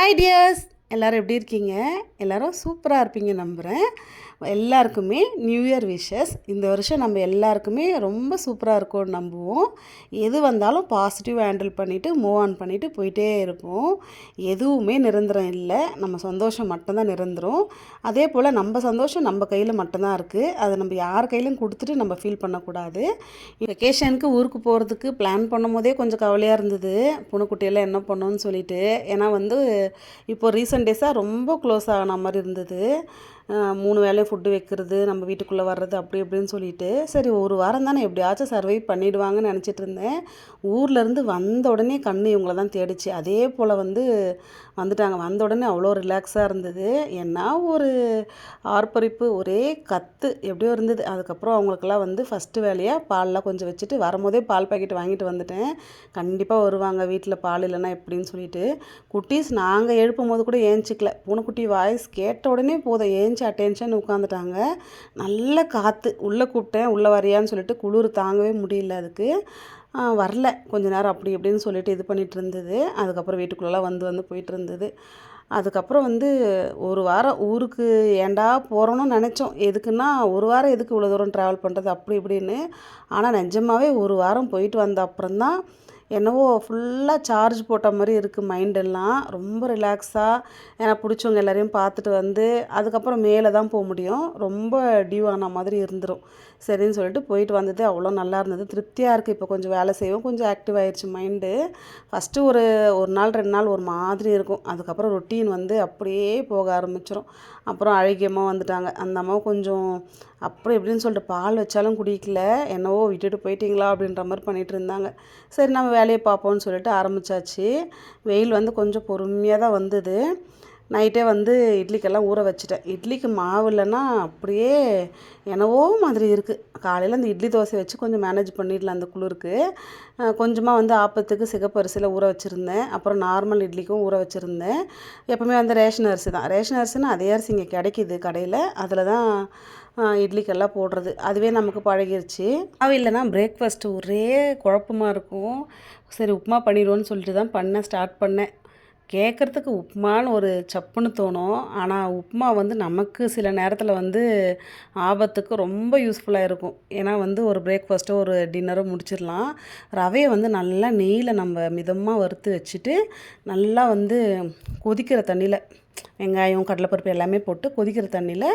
Hi tears எல்லோரும் எப்படி இருக்கீங்க? எல்லோரும் சூப்பராக இருப்பீங்க நம்புகிறேன் எல்லாருக்குமே நியூ இயர் விஷஸ் இந்த வருஷம் நம்ம எல்லாருக்குமே ரொம்ப சூப்பராக இருக்கும்னு நம்புவோம். எது வந்தாலும் பாசிட்டிவ் ஹேண்டில் பண்ணிவிட்டு மூவ் ஆன் பண்ணிவிட்டு போயிட்டே இருப்போம். எதுவுமே நிரந்தரம் இல்லை. நம்ம சந்தோஷம் மட்டும்தான் நிரந்தரம். அதே போல் நம்ம சந்தோஷம் நம்ம கையில் மட்டும்தான் இருக்குது அதை நம்ம யார் கையிலும் கொடுத்துட்டு நம்ம ஃபீல் பண்ணக்கூடாது. வெக்கேஷனுக்கு ஊருக்கு போகிறதுக்கு பிளான் பண்ணும் போதே கொஞ்சம் கவலையாக இருந்தது. புணுக்குட்டியெல்லாம் என்ன பண்ணோன்னு சொல்லிட்டு. ஏன்னா வந்து இப்போ ரீசெண்ட் டேஸாக ரொம்ப க்ளோஸ் ஆன மாதிரி இருந்தது. மூணு வேலையும் ஃபுட்டு வைக்கிறது நம்ம வீட்டுக்குள்ளே வர்றது அப்படி இப்படின்னு சொல்லிட்டு சரி ஒரு வாரம் தானே எப்படியாச்சும் சர்வை பண்ணிடுவாங்கன்னு நினச்சிட்டு இருந்தேன். ஊர்லேருந்து வந்த உடனே கண் இவங்கள தான் தேடிச்சு. அதே போல் வந்து வந்துட்டாங்க. வந்த உடனே அவ்வளோ ரிலாக்ஸாக இருந்தது. என்ன ஒரு ஆர்ப்பரிப்பு ஒரே கத்து எப்படியோ இருந்தது. அதுக்கப்புறம் அவங்களுக்கெல்லாம் வந்து ஃபஸ்ட்டு வேலையாக பால்லாம் கொஞ்சம் வச்சுட்டு வரும்போதே பால் பாக்கெட் வாங்கிட்டு வந்துட்டேன். கண்டிப்பாக வருவாங்க. வீட்டில் பால் இல்லைன்னா எப்படின்னு சொல்லிட்டு. குட்டீஸ் நாங்கள் எழுப்பும் போது கூட ஏஞ்சிக்கல. பூனைக்குட்டி வாய்ஸ் கேட்ட உடனே போதும். ஏஞ்சி அட்டென்ஷன் உட்காந்துட்டாங்க நல்ல காற்று உள்ளே கூப்பிட்டேன் உள்ளே வரியான்னு சொல்லிட்டு குளிர் தாங்கவே முடியல அதுக்கு. வரல. கொஞ்ச நேரம் அப்படி இப்படின்னு சொல்லிட்டு இது பண்ணிகிட்டு இருந்தது. அதுக்கப்புறம் வீட்டுக்குள்ளெல்லாம் வந்து வந்து போயிட்டு இருந்தது. அதுக்கப்புறம் வந்து ஒரு வாரம் ஊருக்கு ஏண்டா போகிறோன்னு நினச்சோம். எதுக்குன்னா ஒரு வாரம் எதுக்கு இவ்வளோ தூரம் ட்ராவல் பண்ணுறது அப்படி இப்படின்னு. ஆனால் நிஜமாவே ஒரு வாரம் போயிட்டு வந்த அப்புறம்தான் என்னவோ ஃபுல்லாக சார்ஜ் போட்ட மாதிரி இருக்குது மைண்டெல்லாம் ரொம்ப ரிலாக்ஸாக எனக்கு பிடிச்சவங்க எல்லாரையும் பார்த்துட்டு வந்து அதுக்கப்புறம் மேலே தான் போக முடியும். ரொம்ப டியூ ஆன மாதிரி இருந்துடும் சரின்னு சொல்லிட்டு போயிட்டு வந்தது. அவ்வளோ நல்லா இருந்தது. திருப்தியாக இருக்குது இப்போ கொஞ்சம் வேலை செய்வோம். கொஞ்சம் ஆக்டிவ் ஆயிடுச்சு மைண்டு ஃபஸ்ட்டு ஒரு ஒரு நாள் ரெண்டு நாள் ஒரு மாதிரி இருக்கும். அதுக்கப்புறம் ரொட்டீன் வந்து அப்படியே போக ஆரம்பிச்சிடும் அப்புறம் அழகியமாக வந்துட்டாங்க. அந்த அம்மா கொஞ்சம் அப்படி எப்படின்னு சொல்லிட்டு பால் வச்சாலும் குடிக்கல. என்னவோ விட்டுட்டு போயிட்டீங்களா அப்படின்ற மாதிரி பண்ணிட்டு இருந்தாங்க. சரி நம்ம வேலையை பார்ப்போம்னு சொல்லிட்டு ஆரம்பிச்சாச்சு. வெயில் வந்து கொஞ்சம் பொறுமையாக தான் வந்தது. நைட்டே வந்து இட்லிக்கெல்லாம் ஊற வச்சுட்டேன். இட்லிக்கு மாவு இல்லைன்னா அப்படியே என்னவோ மாதிரி இருக்குது காலையில் அந்த இட்லி தோசை வச்சு கொஞ்சம் மேனேஜ் பண்ணிடலாம் அந்த குளிருக்கு. கொஞ்சமாக வந்து ஆப்பத்துக்கு சிகப்பு அரிசியில் ஊற வச்சுருந்தேன். அப்புறம் நார்மல் இட்லிக்கும் ஊற வச்சுருந்தேன். எப்போவுமே வந்து ரேஷன் அரிசி தான். ரேஷன் அரிசினா அதே அரிசி இங்கே கிடைக்கிது கடையில். அதில் தான் இட்லிக்கெல்லாம் போடுறது. அதுவே நமக்கு பழகிருச்சு. அது இல்லைன்னா பிரேக்ஃபாஸ்ட்டு ஒரே குழப்பமா இருக்கும். சரி உப்புமா பண்ணிடுவோன்னு சொல்லிட்டு தான் பண்ண ஸ்டார்ட் பண்ணேன். கேட்குறதுக்கு உப்புமான்னு ஒரு சப்புன்னு தோணும். ஆனால் உப்புமா வந்து நமக்கு சில நேரத்தில் வந்து ஆபத்துக்கு ரொம்ப யூஸ்ஃபுல்லாக இருக்கும். ஏன்னா வந்து ஒரு பிரேக்ஃபாஸ்ட்டோ ஒரு டின்னரோ முடிச்சிடலாம். ரவையை வந்து நல்லா நெய்யில் நம்ம மிதமாக வறுத்து வச்சுட்டு நல்லா வந்து கொதிக்கிற தண்ணியில் வெங்காயம் கடலைப்பருப்பு எல்லாமே போட்டு கொதிக்கிற தண்ணியில்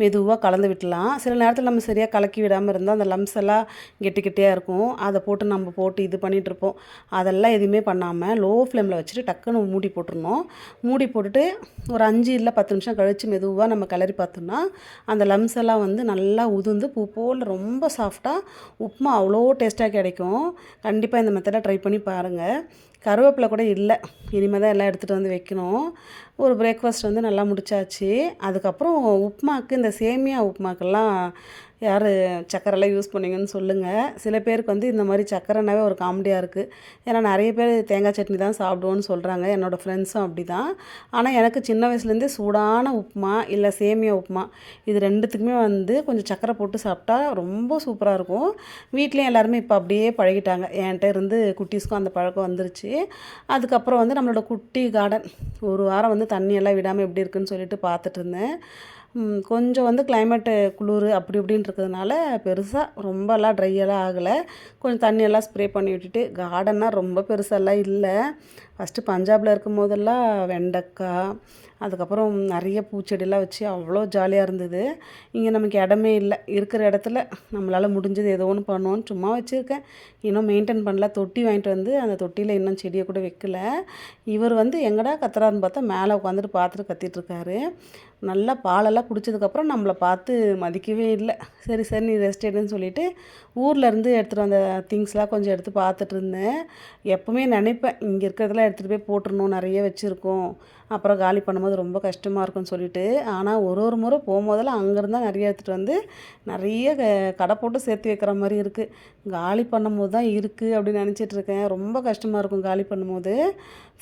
மெதுவாக கலந்து விட்டுலாம். சில நேரத்தில் நம்ம சரியாக கலக்கி விடாமல் இருந்தால் அந்த லம்ஸ் எல்லாம் கெட்டி கெட்டியாக இருக்கும். அதை போட்டு நம்ம போட்டு இது பண்ணிகிட்ருப்போம் அதெல்லாம் எதுவுமே பண்ணாமல் லோ ஃப்ளேமில் வச்சுட்டு டக்குன்னு மூடி போட்டுருணும் மூடி போட்டுட்டு ஒரு அஞ்சு இல்லை பத்து நிமிஷம் கழித்து மெதுவாக நம்ம கிளறி பார்த்தோம்னா அந்த லம்ஸ் எல்லாம் வந்து நல்லா உதுந்து பூ போல் ரொம்ப சாஃப்டாக உப்புமா அவ்வளோ டேஸ்ட்டாக கிடைக்கும். கண்டிப்பாக இந்த மெத்தடை ட்ரை பண்ணி பாருங்கள் கருவேப்பிலை கூட இல்லை. இனிமேல் தான் எல்லாம் எடுத்துகிட்டு வந்து வைக்கணும். ஒரு பிரேக்ஃபாஸ்ட் வந்து நல்லா முடிச்சாச்சு. அதுக்கப்புறம் உப்புமாக்கு இந்த சேமியா உப்புமாக்கெல்லாம் யார் சக்கரைலாம் யூஸ் பண்ணீங்கன்னு சொல்லுங்கள் சில பேருக்கு வந்து இந்த மாதிரி சக்கரைனாவே ஒரு காமெடியாக இருக்குது ஏன்னா நிறைய பேர் தேங்காய் சட்னி தான் சாப்பிடுவோன்னு சொல்கிறாங்க என்னோடய ஃப்ரெண்ட்ஸும் அப்படி தான் ஆனால் எனக்கு சின்ன வயசுலேருந்தே சூடான உப்புமா இல்லை சேமியா உப்புமா இது ரெண்டுத்துக்குமே வந்து கொஞ்சம் சக்கரை போட்டு சாப்பிட்டா ரொம்ப சூப்பராக இருக்கும். வீட்லேயும் எல்லாருமே இப்போ அப்படியே பழகிட்டாங்க. என்கிட்ட இருந்து குட்டீஸ்க்கும் அந்த பழக்கம் வந்துருச்சு. அதுக்கப்புறம் வந்து நம்மளோட குட்டி கார்டன் ஒரு வாரம் வந்து தண்ணியெல்லாம் விடாமல் எப்படி இருக்குன்னு சொல்லிட்டு பார்த்துட்டு இருந்தேன். கொஞ்சம் வந்து கிளைமேட்டு குளிர் அப்படி இப்படின்னு இருக்கிறதுனால பெருசாக ரொம்பலாம் ட்ரையெல்லாம் ஆகலை. கொஞ்சம் தண்ணியெல்லாம் ஸ்ப்ரே பண்ணி விட்டுட்டு கார்டன்னா ரொம்ப பெருசாலாம் இல்லை. ஃபஸ்ட்டு பஞ்சாபில் இருக்கும் போதெல்லாம் வெண்டைக்காய் அதுக்கப்புறம் நிறைய பூச்செடிலாம் வச்சு அவ்வளோ ஜாலியாக இருந்தது. இங்கே நமக்கு இடமே இல்லை. இருக்கிற இடத்துல நம்மளால் முடிஞ்சது ஏதோ ஒன்று பண்ணுவோன்னு சும்மா வச்சுருக்கேன். இன்னும் மெயின்டைன் பண்ணல. தொட்டி வாங்கிட்டு வந்து அந்த தொட்டியில் இன்னும் செடியை கூட வைக்கல. இவர் வந்து எங்கடா கத்துறாருன்னு பார்த்தா மேலே உட்காந்துட்டு பார்த்துட்டு கத்திட்டு இருக்காரு நல்லா பாலெல்லாம் குடிச்சதுக்கப்புறம் நம்மளை பார்த்து மதிக்கவே இல்லை. சரி சரி நீ ரெஸ்ட் எடுன்னு சொல்லிவிட்டு ஊரில் இருந்து எடுத்துகிட்டு வந்த திங்ஸ்லாம் கொஞ்சம் எடுத்து பார்த்துட்டு இருந்தேன். எப்போவுமே நினைப்பேன் இங்கே எடுத்துகிட்டு போய் போட்டுடணும் நிறைய வச்சுருக்கோம். அப்புறம் காலி பண்ணும்போது ரொம்ப கஷ்டமாக இருக்கும்னு சொல்லிட்டு ஆனால் ஒரு ஒரு முறை போகும்போதெல்லாம் அங்கேருந்தான் நிறைய எடுத்துகிட்டு வந்து நிறைய க- கடை போட்டு சேர்த்து வைக்கிற மாதிரி இருக்குது காலி பண்ணும்போது தான் இருக்குது அப்படின்னு நினச்சிட்டு இருக்கேன். ரொம்ப கஷ்டமாக இருக்கும் காலி பண்ணும்போது.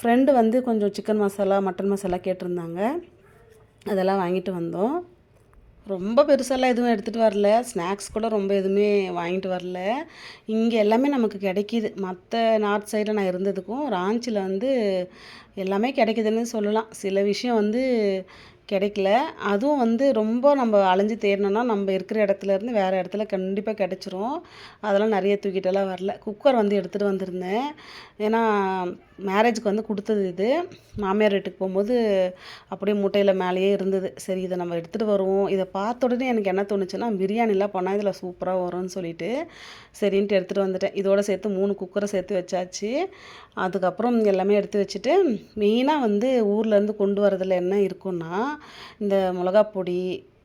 ஃப்ரெண்டு வந்து கொஞ்சம் சிக்கன் மசாலா மட்டன் மசாலா கேட்டிருந்தாங்க. அதெல்லாம் வாங்கிட்டு வந்தோம். ரொம்ப பெருசாலாம் எதுவும் எடுத்துகிட்டு வரல. ஸ்நாக்ஸ் கூட ரொம்ப எதுவுமே வாங்கிட்டு வரல. இங்கே எல்லாமே நமக்கு கிடைக்கிது. மற்ற நார்த் சைடில் நான் இருந்ததுக்கும் ராஞ்சியில் வந்து எல்லாமே கிடைக்குதுன்னு சொல்லலாம். சில விஷயம் வந்து கிடைக்கல. அதுவும் வந்து ரொம்ப நம்ம அலைஞ்சு தேடினோன்னா நம்ம இருக்கிற இடத்துல இருந்து வேறு இடத்துல கண்டிப்பாக கிடச்சிரும். அதெல்லாம் நிறைய தூக்கிட்டெல்லாம் வரல. குக்கர் வந்து எடுத்துகிட்டு வந்திருந்தேன். ஏன்னா மேரேஜுக்கு வந்து கொடுத்தது இது. மாமியார் வீட்டுக்கு போகும்போது அப்படியே மூட்டையில் மேலேயே இருந்தது. சரி இதை நம்ம எடுத்துகிட்டு வருவோம். இதை பார்த்த உடனே எனக்கு என்ன தோணுச்சுன்னா பிரியாணிலாம் பண்ணால் இதில் சூப்பராக வரும்னு சொல்லிட்டு சரின்ட்டு எடுத்துகிட்டு வந்துட்டேன். இதோட சேர்த்து மூணு குக்கரை சேர்த்து வச்சாச்சு. அதுக்கப்புறம் எல்லாமே எடுத்து வச்சுட்டு மெயினாக வந்து ஊர்லேருந்து கொண்டு வரதில் என்ன இருக்குன்னா இந்த மிளகா பொடி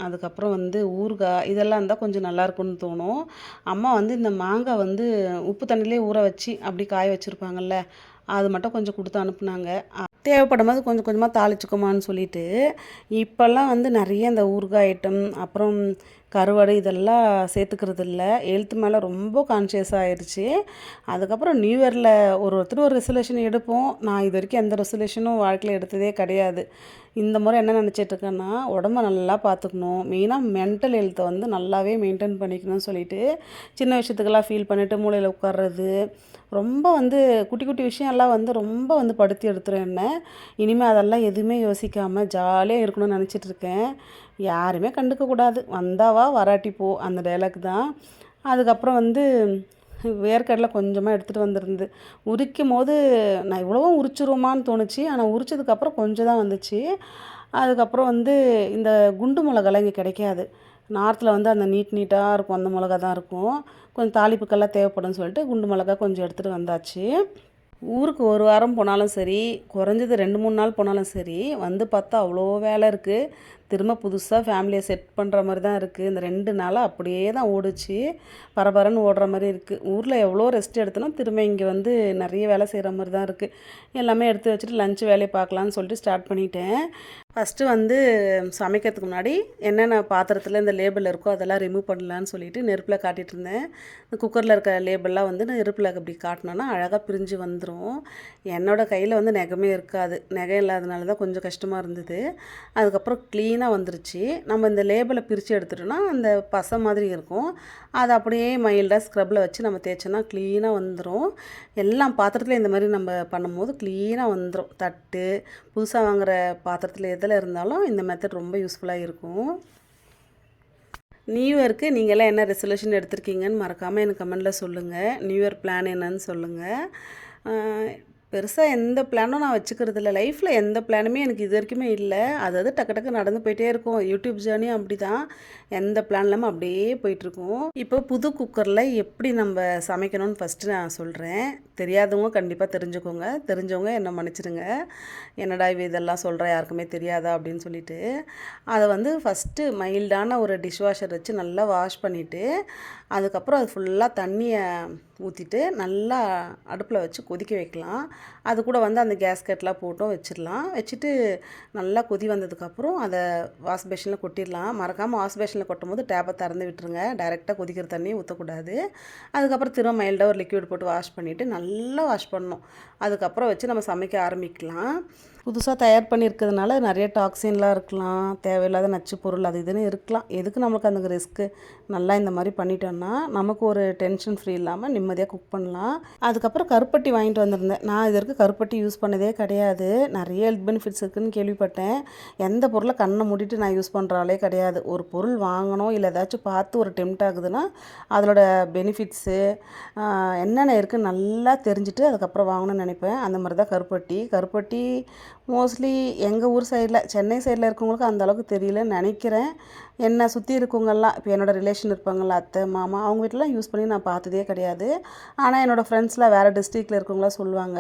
அதுக்கப்புறம் வந்து ஊறுகாய் இதெல்லாம் இருந்தால் கொஞ்சம் நல்லாயிருக்குன்னு தோணும். அம்மா வந்து இந்த மாங்காய் வந்து உப்பு தண்ணியிலே ஊற வச்சு அப்படி காய வச்சுருப்பாங்கல்ல அது மட்டும் கொஞ்சம் கொடுத்து அனுப்புனாங்க. தேவைப்படும் போது கொஞ்சம் கொஞ்சமாக தாளிச்சுக்குமான்னு சொல்லிட்டு இப்போல்லாம் வந்து நிறைய இந்த ஊறுகாய் ஐட்டம் அப்புறம் கருவாடு இதெல்லாம் சேர்த்துக்கிறது இல்லை எழுத்து மேலே ரொம்ப கான்ஷியஸ் ஆயிடுச்சு அதுக்கப்புறம் நியூ இயரில் ஒரு ஒருத்தர் ஒரு ரெசல்யூஷன் எடுப்போம். நான் இது வரைக்கும் எந்த ரெசல்யூஷனும் வாழ்க்கையில் எடுத்ததே கிடையாது. இந்த முறை என்ன நினச்சிட்டு இருக்கேன்னா உடம்ப நல்லா பார்த்துக்கணும் மெயினாக மென்டல் ஹெல்த்தை வந்து நல்லாவே மெயின்டைன் பண்ணிக்கணும்னு சொல்லிட்டு சின்ன விஷயத்துக்கெல்லாம் ஃபீல் பண்ணிவிட்டு மூளையில் உட்கார்றது ரொம்ப வந்து குட்டி குட்டி விஷயம்லாம் வந்து ரொம்ப வந்து படுத்தி எடுத்துரும் என்ன. இனிமேல் அதெல்லாம் எதுவுமே யோசிக்காமல் ஜாலியாக இருக்கணும்னு நினச்சிட்டு இருக்கேன். யாருமே கண்டுக்கக்கூடாது வந்தாவா வராட்டி போ அந்த டைலாக் தான். அதுக்கப்புறம் வந்து வேர்க்கடலை கொஞ்சமாக எடுத்துகிட்டு வந்திருந்து உரிக்கும் போது நான் இவ்வளவும் உரிச்சிருவோமான்னு தோணுச்சு. ஆனால் உரிச்சதுக்கப்புறம் கொஞ்சம் தான் வந்துச்சு. அதுக்கப்புறம் வந்து இந்த குண்டு மிளகாலாம் இங்கே கிடைக்காது. நார்த்தில் வந்து அந்த நீட் நீட்டாக இருக்கும். அந்த மிளகா தான் இருக்கும். கொஞ்சம் தாளிப்புக்கெல்லாம் தேவைப்படும் சொல்லிட்டு குண்டு மிளகா கொஞ்சம் எடுத்துகிட்டு வந்தாச்சு. ஊருக்கு ஒரு வாரம் போனாலும் சரி குறைஞ்சது ரெண்டு மூணு நாள் போனாலும் சரி வந்து பார்த்தா அவ்வளோ வேலை இருக்குது திரும்ப புதுசாக ஃபேமிலியை செட் பண்ணுற மாதிரி தான் இருக்குது இந்த ரெண்டு நாளாக அப்படியே தான் ஓடுச்சு. பரபரன்னு ஓடுற மாதிரி இருக்குது ஊரில் எவ்வளோ ரெஸ்ட் எடுத்தனோ திரும்ப இங்கே வந்து நிறைய வேலை செய்கிற மாதிரி தான் இருக்குது எல்லாமே எடுத்து வச்சுட்டு லஞ்சு வேலையை பார்க்கலான்னு சொல்லிட்டு ஸ்டார்ட் பண்ணிட்டேன். ஃபஸ்ட்டு வந்து சமைக்கிறதுக்கு முன்னாடி என்னென்ன பாத்திரத்தில் இந்த லேபிள் இருக்கோ அதெல்லாம் ரிமூவ் பண்ணலான்னு சொல்லிட்டு நெருப்பில் காட்டிகிட்டு இருந்தேன். இந்த குக்கரில் இருக்க லேபிள்லாம் வந்து நெருப்பில் அப்படி காட்டினோன்னா அழகாக பிரிஞ்சு வந்துடும் என்னோடய கையில் வந்து நெகமே இருக்காது. நெகை இல்லாதனால தான் கொஞ்சம் கஷ்டமாக இருந்தது. அதுக்கப்புறம் க்ளீன் க்ளீனாக வந்துருச்சு. நம்ம இந்த லேபிளை பிரித்து எடுத்துட்டோன்னா அந்த பசை மாதிரி இருக்கும். அதை அப்படியே மைல்டாக ஸ்க்ரப்பில் வச்சு நம்ம தேய்ச்சோன்னா க்ளீனாக வந்துடும் எல்லாம் பாத்திரத்துலையும் இந்த மாதிரி நம்ம பண்ணும்போது க்ளீனாக வந்துடும் தட்டு புதுசாக வாங்குகிற பாத்திரத்தில் எதில் இருந்தாலும் இந்த மெத்தட் ரொம்ப யூஸ்ஃபுல்லாக இருக்கும். நியூ இயருக்கு நீங்கள்லாம் என்ன ரெசல்யூஷன் எடுத்திருக்கீங்கன்னு மறக்காமல் எனக்கு கமெண்டில் சொல்லுங்கள் நியூ இயர் பிளான் என்னன்னு சொல்லுங்கள் பெருசாக எந்த பிளானும் நான் வச்சுக்கிறது இல்லை லைஃப்பில் எந்த பிளானுமே எனக்கு இது வரைக்குமே இல்லை. அது அது டக்கு டக்கு நடந்து போயிட்டே இருக்கும். யூடியூப் ஜேர்னியும் அப்படி தான் எந்த பிளான் இல்லாமல் அப்படியே போயிட்டுருக்கும். இப்போ புது குக்கரில் எப்படி நம்ம சமைக்கணும்னு ஃபஸ்ட்டு நான் சொல்கிறேன் தெரியாதவங்க கண்டிப்பாக தெரிஞ்சுக்கோங்க. தெரிஞ்சவங்க என்ன மன்னிச்சிடுங்க என்னடா இவ இதெல்லாம் சொல்கிறேன் யாருக்குமே தெரியாதா? அப்படின்னு சொல்லிட்டு. அதை வந்து ஃபஸ்ட்டு மைல்டான ஒரு டிஷ் வாஷர் வச்சு நல்லா வாஷ் பண்ணிவிட்டு அதுக்கப்புறம் அது ஃபுல்லாக தண்ணியை ஊற்றிட்டு நல்லா அடுப்பில் வச்சு கொதிக்க வைக்கலாம். அது கூட வந்து அந்த கேஸ்கெட்லாம் போட்டும் வச்சிடலாம். வச்சுட்டு நல்லா கொதி வந்ததுக்கப்புறம் அதை வாஷ் பேஷனில் கொட்டிடலாம். மறக்காமல் வாஷ் பேஷனில் கொட்டும் போது டேப்பை திறந்து விட்டுருங்க. டைரெக்டாக கொதிக்கிற தண்ணி ஊற்றக்கூடாது அதுக்கப்புறம் திரும்ப மைல்டாக ஒரு லிக்விட் போட்டு வாஷ் பண்ணிவிட்டு நல்லா வாஷ் பண்ணணும். அதுக்கப்புறம் வச்சு நம்ம சமைக்க ஆரம்பிக்கலாம். புதுசாக தயார் பண்ணியிருக்கிறதுனால நிறைய டாக்ஸின்லாம் இருக்கலாம் தேவையில்லாத நச்சு பொருள் அது இதுன்னு இருக்கலாம். எதுக்கு நம்மளுக்கு அந்த ரிஸ்க்கு? நல்லா இந்த மாதிரி பண்ணிட்டோன்னா நமக்கு ஒரு டென்ஷன் ஃப்ரீ இல்லாமல் நிம்மதியாக குக் பண்ணலாம். அதுக்கப்புறம் கருப்பட்டி வாங்கிட்டு வந்திருந்தேன். நான் இது வரைக்கும் கருப்பட்டி யூஸ் பண்ணதே கிடையாது. நிறைய ஹெல்த் பெனிஃபிட்ஸ் இருக்குதுன்னு கேள்விப்பட்டேன். எந்த பொருளை கண்ணை மூடிட்டு நான் யூஸ் பண்ணுறாலே கிடையாது. ஒரு பொருள் வாங்கணும் இல்லை ஏதாச்சும் பார்த்து ஒரு டெம்ட் ஆகுதுன்னா அதோட பெனிஃபிட்ஸு என்னென்ன இருக்குன்னு நல்லா தெரிஞ்சுட்டு அதுக்கப்புறம் வாங்கணும்னு நினைப்பேன். அந்த மாதிரி தான் கருப்பட்டி. கருப்பட்டி மோஸ்ட்லி எங்கள் ஊர் சைடில் சென்னை சைடில் இருக்கவங்களுக்கு அந்த அளவுக்கு தெரியலன்னு நினைக்கிறேன். என்னை சுற்றி இருக்கவங்கெல்லாம் இப்போ என்னோடய ரிலேஷன் இருப்பாங்கள்ல அத்தை மாமா அவங்க வீட்டிலலாம் யூஸ் பண்ணி நான் பார்த்ததே கிடையாது. ஆனால் என்னோடய ஃப்ரெண்ட்ஸ்லாம் வேறு டிஸ்ட்ரிக்டில் இருக்கவங்களாம் சொல்லுவாங்க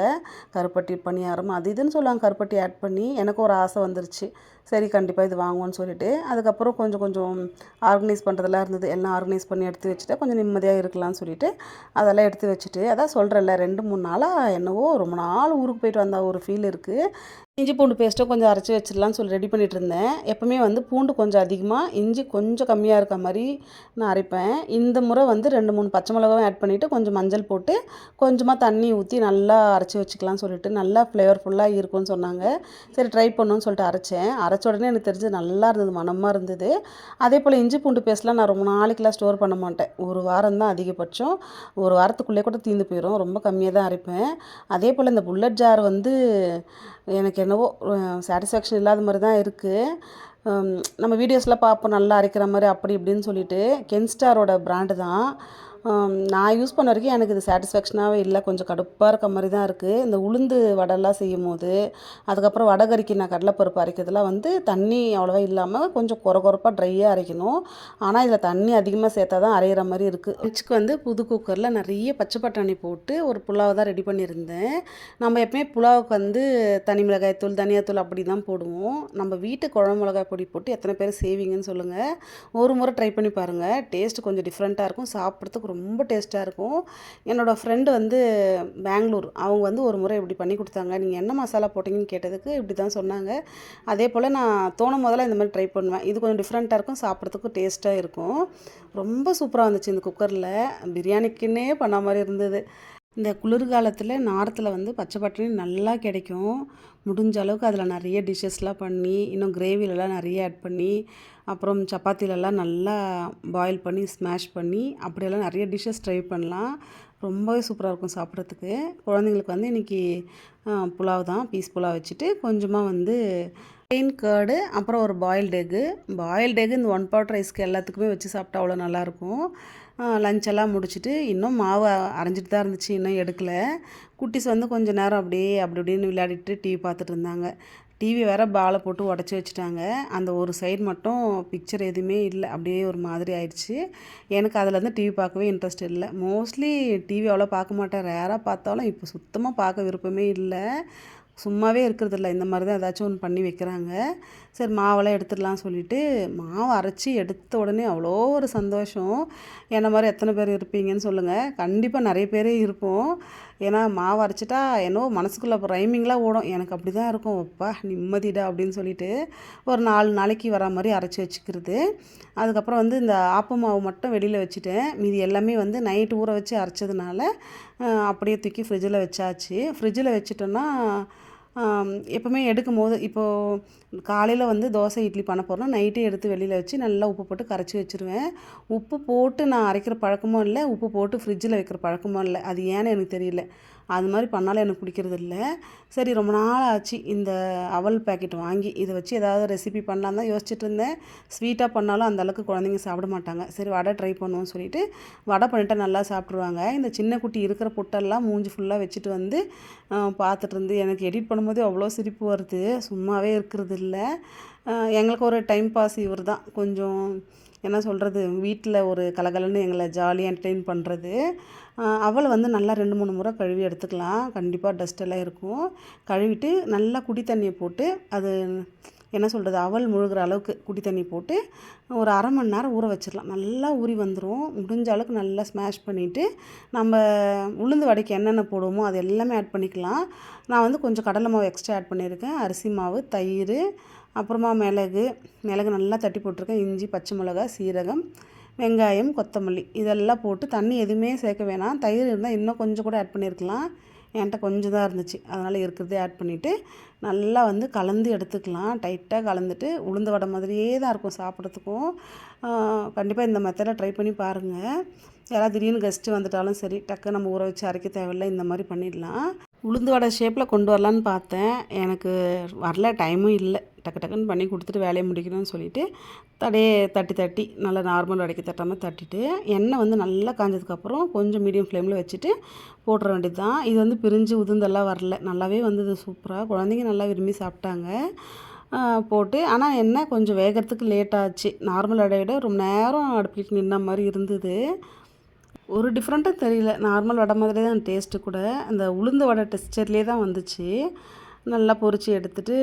கருப்பட்டி பணியாரம் அது இதுன்னு சொல்லுவாங்க கருப்பட்டி ஆட் பண்ணி. எனக்கு ஒரு ஆசை வந்துருச்சு. சரி கண்டிப்பாக இது வாங்குவோன்னு சொல்லிட்டு அதுக்கப்புறம் கொஞ்சம் கொஞ்சம் ஆர்கனைஸ் பண்ணுறதெல்லாம் இருந்தது. எல்லாம் ஆர்கனைஸ் பண்ணி எடுத்து வச்சுட்டு கொஞ்சம் நிம்மதியாக இருக்கலாம்னு சொல்லிட்டு அதெல்லாம் எடுத்து வச்சுட்டு அதான் சொல்கிறேன்ல ரெண்டு மூணு நாளாக என்னவோ ரொம்ப நாள் ஊருக்கு போயிட்டு வந்த ஒரு ஃபீல் இருக்குது இஞ்சி பூண்டு பேஸ்ட்டை கொஞ்சம் அரைச்சி வச்சிடலாம்னு சொல்லி ரெடி பண்ணிட்டு இருந்தேன். எப்பவுமே வந்து பூண்டு கொஞ்சம் அதிகமாக இஞ்சி கொஞ்சம் கம்மியாக இருக்க மாதிரி நான் அரைப்பேன். இந்த முறை வந்து ரெண்டு மூணு பச்சை மிளகாவும் ஆட் பண்ணிவிட்டு கொஞ்சம் மஞ்சள் போட்டு கொஞ்சமாக தண்ணி ஊற்றி நல்லா அரைச்சி வச்சுக்கலாம்னு சொல்லிட்டு நல்லா ஃப்ளேவர்ஃபுல்லாக இருக்கும்னு சொன்னாங்க. சரி ட்ரை பண்ணணும்னு சொல்லிட்டு அரைச்சேன். அரை அரைச்ச உடனே எனக்கு தெரிஞ்சு நல்லா இருந்தது மனமாக இருந்தது. அதே போல் இஞ்சி பூண்டு பேஸ்ட்லாம் நான் ரொம்ப நாளைக்கெலாம் ஸ்டோர் பண்ண மாட்டேன். ஒரு வாரம் தான் அதிகபட்சம். ஒரு வாரத்துக்குள்ளே கூட தீர்ந்து போயிடும் ரொம்ப கம்மியாக தான் அரைப்பேன். அதே போல் இந்த புல்லட் ஜார் வந்து எனக்கு என்னவோ சாட்டிஸ்ஃபேக்ஷன் இல்லாத மாதிரி தான் இருக்குது நம்ம வீடியோஸ்லாம் பார்ப்போம். நல்லா அரைக்கிற மாதிரி அப்படி இப்படின்னு சொல்லிட்டு கென்ஸ்டாரோட பிராண்டு தான். நான் யூஸ் பண்ண வரைக்கும் எனக்கு இது சாட்டிஸ்ஃபேக்ஷனாகவே இல்லை. கொஞ்சம் கடுப்பாக இருக்க மாதிரி தான் இருக்குது இந்த உளுந்து வடைலாம் செய்யும் போது அதுக்கப்புறம் வடகறிக்கு நான் கடலைப்பருப்பு அரைக்கிறதுலாம் வந்து தண்ணி அவ்வளோவா இல்லாமல் கொஞ்சம் குறை குறைப்பாக ட்ரையாக அரைக்கணும். ஆனால் இதில் தண்ணி அதிகமாக சேர்த்தா தான் அரைகிற மாதிரி இருக்குது நெக்ஸ்ட்க்கு வந்து புது குக்கரில் நிறைய பச்சை பட்டாணி போட்டு ஒரு புலாவை தான் ரெடி பண்ணியிருந்தேன். நம்ம எப்பவுமே புலாவுக்கு வந்து தனி மிளகாய் தூள் தனியாத்தூள் அப்படி தான் போடுவோம். நம்ம வீட்டு குழம்பு மிளகாய் பொடி போட்டு எத்தனை பேர் செய்வீங்கன்னு சொல்லுங்கள் ஒரு முறை ட்ரை பண்ணி பாருங்கள் டேஸ்ட் கொஞ்சம் டிஃப்ரெண்ட்டாக இருக்கும். சாப்பிட்றதுக்கு ரொம்ப டேஸ்ட்டாக இருக்கும். என்னோடய ஃப்ரெண்டு வந்து பெங்களூர். அவங்க வந்து ஒரு முறை இப்படி பண்ணி கொடுத்தாங்க. நீங்கள் என்ன மசாலா போட்டிங்கன்னு கேட்டதுக்கு இப்படி தான் சொன்னாங்க. அதே போல் நான் தோணும் முதல்ல இந்த மாதிரி ட்ரை பண்ணுவேன். இது கொஞ்சம் டிஃப்ரெண்ட்டாக இருக்கும். சாப்பிட்றதுக்கும் டேஸ்ட்டாக இருக்கும். ரொம்ப சூப்பராக இருந்துச்சு இந்த குக்கரில் பிரியாணிக்குன்னே பண்ண மாதிரி இருந்தது. இந்த குளிர்காலத்தில் நார்த்தில் வந்து பச்சை பட்டாணி நல்லா கிடைக்கும். முடிஞ்ச அளவுக்கு அதில் நிறைய டிஷ்ஷஸ்லாம் பண்ணி இன்னும் கிரேவிலலாம் நிறைய ஆட் பண்ணி அப்புறம் சப்பாத்திலலாம் நல்லா பாயில் பண்ணி ஸ்மாஷ் பண்ணி அப்படியெல்லாம் நிறைய டிஷ்ஷஸ் ட்ரை பண்ணலாம். ரொம்பவே சூப்பராக இருக்கும் சாப்பிட்றதுக்கு. குழந்தைங்களுக்கு வந்து இன்றைக்கி புலாவ் தான் பீஸ் புலாவ் வச்சுட்டு கொஞ்சமாக வந்து ப்ளெயின் கேர்டு அப்புறம் ஒரு பாயில்டு எக்கு பாயில்டு எக்கு இந்த ஒன் பாட் ரைஸ்க்கு எல்லாத்துக்குமே வச்சு சாப்பிட்டா அவ்வளோ நல்லாயிருக்கும் லஞ்செல்லாம் முடிச்சுட்டு இன்னும் மாவு அரைஞ்சிட்டு தான் இருந்துச்சு இன்னும் எடுக்கல. குட்டிஸ் வந்து கொஞ்சம் நேரம் அப்படியே அப்படி இப்படின்னு விளையாடிட்டு டிவி பார்த்துட்டு இருந்தாங்க. டிவி வேற பாலை போட்டு உடச்சி வச்சுட்டாங்க. அந்த ஒரு சைடு மட்டும் பிக்சர் எதுவுமே இல்லை. அப்படியே ஒரு மாதிரி ஆயிடுச்சு. எனக்கு அதில் டிவி பார்க்கவே இன்ட்ரெஸ்ட் இல்லை. மோஸ்ட்லி டிவி அவ்வளோ பார்க்க மாட்டேன். ரேராக பார்த்தாலும் இப்போ சுத்தமாக பார்க்க விருப்பமே இல்லை. சும்மாவே இருக்கிறதில்ல. இந்த மாதிரி தான் ஏதாச்சும் ஒன்று பண்ணி வைக்கிறாங்க. சரி மாவெல்லாம் எடுத்துடலாம் சொல்லிட்டு மாவு அரைச்சி எடுத்த உடனே அவ்வளோ ஒரு சந்தோஷம். என்ன மாதிரி எத்தனை பேர் இருப்பீங்கன்னு சொல்லுங்கள் கண்டிப்பாக நிறைய பேரே இருப்போம். ஏன்னா மாவு அரைச்சிட்டா என்னோ மனசுக்குள்ளே ரைமிங்லாம் ஓடும். எனக்கு அப்படி தான் இருக்கும். அப்பா நிம்மதிடா அப்படின்னு சொல்லிட்டு ஒரு நாலு நாளைக்கு வர மாதிரி அரைச்சி வச்சுக்கிறது. அதுக்கப்புறம் வந்து இந்த ஆப்ப மாவு மட்டும் வெளியில் வச்சுட்டேன். மீதி எல்லாமே வந்து நைட்டு ஊற வச்சு அரைச்சதுனால அப்படியே தூக்கி ஃப்ரிட்ஜில் வச்சாச்சு. ஃப்ரிட்ஜில் வச்சுட்டோன்னா எப்போவுமே எடுக்கும் போது இப்போது காலையில் வந்து தோசை இட்லி பண்ண போகிறோம் நைட்டே எடுத்து வெளியில் வச்சு நல்லா உப்பு போட்டு கரைச்சி வச்சுருவேன். உப்பு போட்டு நான் அரைக்கிற பழக்கமும் இல்லை. உப்பு போட்டு ஃப்ரிட்ஜில் வைக்கிற பழக்கமும் இல்லை. அது ஏன்னு எனக்கு தெரியல. அது மாதிரி பண்ணாலும் எனக்கு பிடிக்கிறது இல்லை. சரி ரொம்ப நாள் ஆச்சு. இந்த அவல் பேக்கெட் வாங்கி இதை வச்சு ஏதாவது ரெசிபி பண்ணலாம் தான் யோசிச்சுட்டு இருந்தேன். ஸ்வீட்டாக பண்ணாலும் அந்தளவுக்கு குழந்தைங்க சாப்பிட மாட்டாங்க. சரி வடை ட்ரை பண்ணுவோம்னு சொல்லிட்டு வடை பண்ணிட்டா நல்லா சாப்பிட்ருவாங்க இந்த சின்ன குட்டி இருக்கிற புட்டெல்லாம் மூஞ்சி ஃபுல்லாக வச்சுட்டு வந்து பார்த்துட்டு இருந்து எனக்கு எடிட் பண்ணும்போது அவ்வளோ சிரிப்பு வருது. சும்மாவே இருக்கிறது இல்லை. எங்களுக்கு ஒரு டைம் பாஸ் இவர் தான் கொஞ்சம் என்ன சொல்கிறது வீட்டில் ஒரு கலகலன்னு எங்களை ஜாலியாக என்டர்டெயின் பண்ணுறது அவளை வந்து நல்லா ரெண்டு மூணு முறை கழுவி எடுத்துக்கலாம். கண்டிப்பாக டஸ்ட் எல்லாம் இருக்கும். கழுவிட்டு நல்லா குடி தண்ணியை போட்டு அது என்ன சொல்கிறது அவல் முழுகிற அளவுக்கு குடி தண்ணி போட்டு ஒரு அரை மணி நேரம் ஊற வச்சிடலாம். நல்லா ஊறி வந்துடும் முடிஞ்ச அளவுக்கு நல்லா ஸ்மாஷ் பண்ணிவிட்டு நம்ம உளுந்து வடைக்கு என்னென்ன போடுவோமோ அது எல்லாமே ஆட் பண்ணிக்கலாம். நான் வந்து கொஞ்சம் கடலை மாவு எக்ஸ்ட்ரா ஆட் பண்ணியிருக்கேன். அரிசி மாவு தயிர் அப்புறமா மிளகு. மிளகு நல்லா தட்டி போட்டிருக்கேன். இஞ்சி பச்சை மிளகா சீரகம் வெங்காயம் கொத்தமல்லி இதெல்லாம் போட்டு தண்ணி எதுவுமே சேர்க்க வேணாம். தயிர் இருந்தால் இன்னும் கொஞ்சம் கூட ஆட் பண்ணியிருக்கலாம். என்கிட்ட கொஞ்சம் தான் இருந்துச்சு. அதனால் இருக்கிறதே ஆட் பண்ணிவிட்டு நல்லா வந்து கலந்து எடுத்துக்கலாம். டைட்டாக கலந்துட்டு உளுந்த வடை மாதிரியே தான் இருக்கும் சாப்பிட்றதுக்கும். கண்டிப்பாக இந்த மெத்தடை ட்ரை பண்ணி பாருங்கள் யாராவது திடீர்னு கெஸ்ட்டு வந்துட்டாலும் சரி டக்கு நம்ம ஊற வச்சு அரைக்க தேவையில்லை இந்த மாதிரி பண்ணிடலாம். உளுந்து வடை ஷேப்பில் கொண்டு வரலான்னு பார்த்தேன். எனக்கு வரல டைமும் இல்லை. டக்கு டக்குன்னு பண்ணி கொடுத்துட்டு வேலையை முடிக்கணும்னு சொல்லிவிட்டு தடையே தட்டி தட்டி நல்லா நார்மல் வடைக்கு தட்டாமல் தட்டிட்டு எண்ணெய் வந்து நல்லா காஞ்சதுக்கப்புறம் கொஞ்சம் மீடியம் ஃப்ளேமில் வச்சுட்டு போட்டுற வேண்டியது தான் இது வந்து பிரிஞ்சு உதுந்தெல்லாம் வரல. நல்லாவே வந்தது சூப்பராக குழந்தைங்க நல்லா விரும்பி சாப்பிட்டாங்க. போட்டு ஆனால் என்ன கொஞ்சம் வேகிறதுக்கு லேட் ஆச்சு. நார்மல் அடையை விட ரொம்ப நேரம் அடுப்பிட்டு நின்ன மாதிரி இருந்தது. ஒரு டிஃப்ரெண்ட்டும் தெரியல. நார்மல் வடை மாதிரி தான் டேஸ்ட்டு கூட. அந்த உளுந்த வடை டெக்ஸ்டர்லேயே தான் வந்துச்சு. நல்லா பொரிச்சு எடுத்துட்டு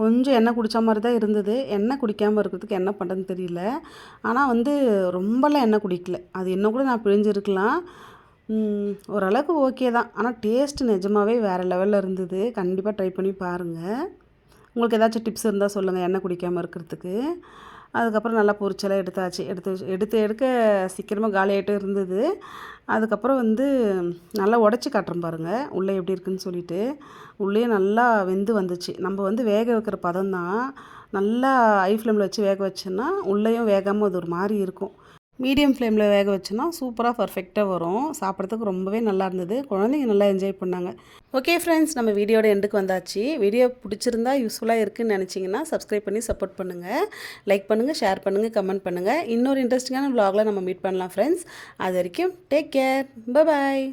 கொஞ்சம் எண்ணெய் குடித்த மாதிரி தான் இருந்தது. எண்ணெய் குடிக்காமல் இருக்கிறதுக்கு என்ன பண்ணுறதுன்னு தெரியல. ஆனால் வந்து ரொம்பலாம் எண்ணெய் குடிக்கல. அது இன்னும் கூட நான் பிழிஞ்சிருக்கலாம். ஓரளவுக்கு ஓகே தான். ஆனால் டேஸ்ட் நிஜமாகவே வேறு லெவலில் இருந்தது. கண்டிப்பாக ட்ரை பண்ணி பாருங்கள் உங்களுக்கு ஏதாச்சும் டிப்ஸ் இருந்தால் சொல்லுங்கள் எண்ணெய் குடிக்காமல் இருக்கிறதுக்கு. அதுக்கப்புறம் நல்லா பொரிச்செல்லாம் எடுத்தாச்சு. எடுத்து எடுத்து எடுக்க சீக்கிரமாக காலியாகிட்டே இருந்தது. அதுக்கப்புறம் வந்து நல்லா உடச்சி காட்டுறேன் பாருங்கள் உள்ளே எப்படி இருக்குன்னு சொல்லிட்டு. உள்ளே நல்லா வெந்து வந்துச்சு. நம்ம வந்து வேக வைக்கிற பதம் தான் நல்லா ஐ ஃப்ளேமில் வச்சு வேக வச்சோன்னா உள்ளேயும் வேகாமல் அது ஒரு மாதிரி இருக்கும். மீடியம் ஃப்ளேமில் வேக வச்சோன்னா சூப்பராக பர்ஃபெக்டாக வரும். சாப்பிட்றதுக்கு ரொம்பவே நல்லா இருந்தது. குழந்தைங்க நல்லா என்ஜாய் பண்ணாங்க. ஓகே ஃப்ரெண்ட்ஸ் நம்ம வீடியோட எண்டுக்கு வந்தாச்சு. வீடியோ பிடிச்சிருந்தா யூஸ்ஃபுல்லாக இருக்குன்னு நினச்சிங்கன்னா சப்ஸ்கிரைப் பண்ணி சப்போர்ட் பண்ணுங்கள் லைக் பண்ணுங்கள் ஷேர் பண்ணுங்கள் கமெண்ட் பண்ணுங்கள் இன்னொரு இன்ட்ரெஸ்டிங்கான விலாகில் நம்ம மீட் பண்ணலாம் ஃப்ரெண்ட்ஸ் அது வரைக்கும் டேக் கேர் பாய்